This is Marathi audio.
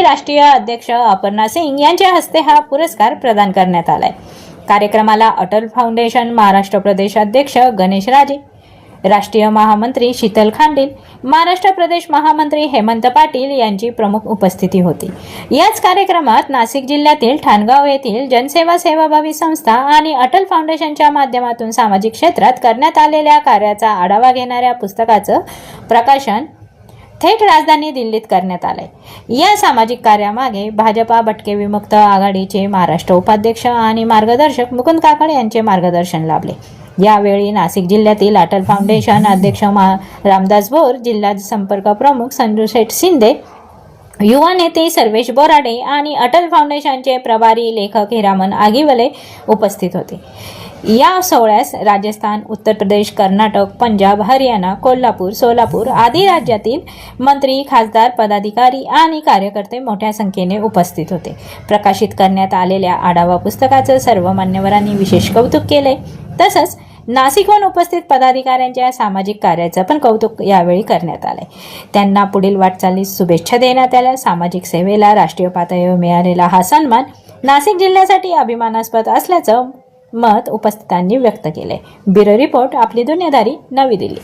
राष्ट्रीय अध्यक्ष अपर्णा सिंग यांच्या हस्ते हा पुरस्कार प्रदान करण्यात आलाय. कार्यक्रमाला अटल फाउंडेशन महाराष्ट्र प्रदेश अध्यक्ष गणेश राजे राष्ट्रीय महामंत्री शीतल खांडील महाराष्ट्र प्रदेश महामंत्री हेमंत पाटील यांची प्रमुख उपस्थिती होती. याच कार्यक्रमात नाशिक जिल्ह्यातील ठाणगाव येथील जनसेवा सेवाभावी संस्था आणि अटल फाउंडेशनच्या माध्यमातून सामाजिक क्षेत्रात करण्यात आलेल्या कार्याचा आढावा घेणाऱ्या पुस्तकाचं प्रकाशन थेट राजधानी दिल्लीत करण्यात आलंय. या सामाजिक कार्यामागे भाजपा भटके विमुक्त आघाडीचे महाराष्ट्र उपाध्यक्ष आणि मार्गदर्शक मुकुंद काकड यांचे मार्गदर्शन लाभले. यावेळी नाशिक जिल्ह्यातील अटल फाउंडेशन अध्यक्ष मा रामदास भोर जिल्हा संपर्क प्रमुख संजू शेठ शिंदे युवा नेते सर्वेश बोराडे आणि अटल फाउंडेशनचे प्रभारी लेखक हिरामन आगिवले उपस्थित होते. या सोहळ्यास राजस्थान उत्तर प्रदेश कर्नाटक पंजाब हरियाणा कोल्हापूर सोलापूर आदी राज्यातील मंत्री खासदार पदाधिकारी आणि कार्यकर्ते मोठ्या संख्येने उपस्थित होते. प्रकाशित करण्यात आलेल्या आढावा पुस्तकाचं सर्व मान्यवरांनी विशेष कौतुक केले. तसंच नाशिकहून उपस्थित पदाधिकाऱ्यांच्या सामाजिक कार्याचं पण कौतुक यावेळी करण्यात आलंय. त्यांना पुढील वाटचालीस शुभेच्छा देण्यात आल्या. सामाजिक सेवेला राष्ट्रीय पातळीवर मिळालेला हा सन्मान नाशिक जिल्ह्यासाठी अभिमानास्पद असल्याचं मत उपस्थितांनी व्यक्त केले ब्युरो रिपोर्ट आपली दुनियादारी नवी दिल्ली.